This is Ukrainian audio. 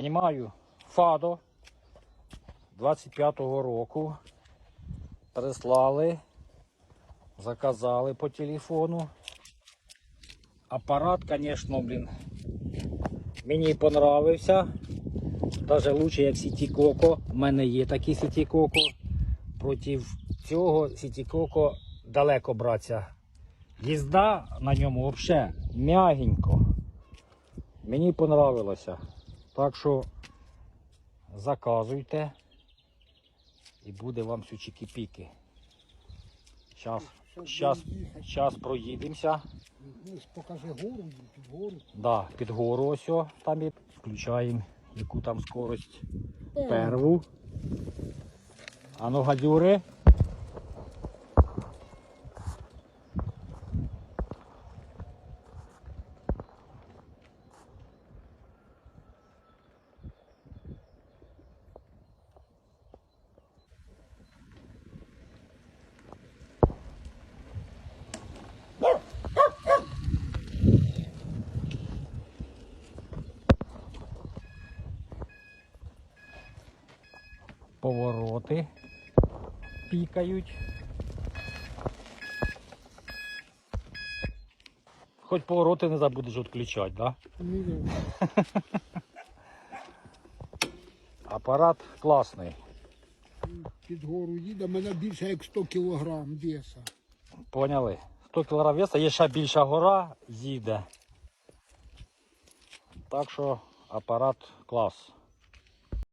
Знімаю Фадо 25-го року. Прислали, заказали по телефону. Апарат, звісно, блін, мені понравився. Даже лучше, як Сіті Коко. У мене є такі Сіті Коко. Проти цього Сіті Коко далеко братися. Їзда на ньому взагалі м'ягенько. Мені понравилося. Так що заказуйте і буде вам всі чики-піки. Зараз щас, щас проїдемося. Покажи гору, під гору. Да, під гору ось о, там і включаємо яку там скорость. Перву. А ну гадюри. Повороти пікають. Хоч повороти не забудеш відключати, да? Ну, Апарат класний. Під гору їде, мене більше як 100 кілограм веса. Поняли? 100 кг веса, є ще більша гора, їде. Так що апарат клас.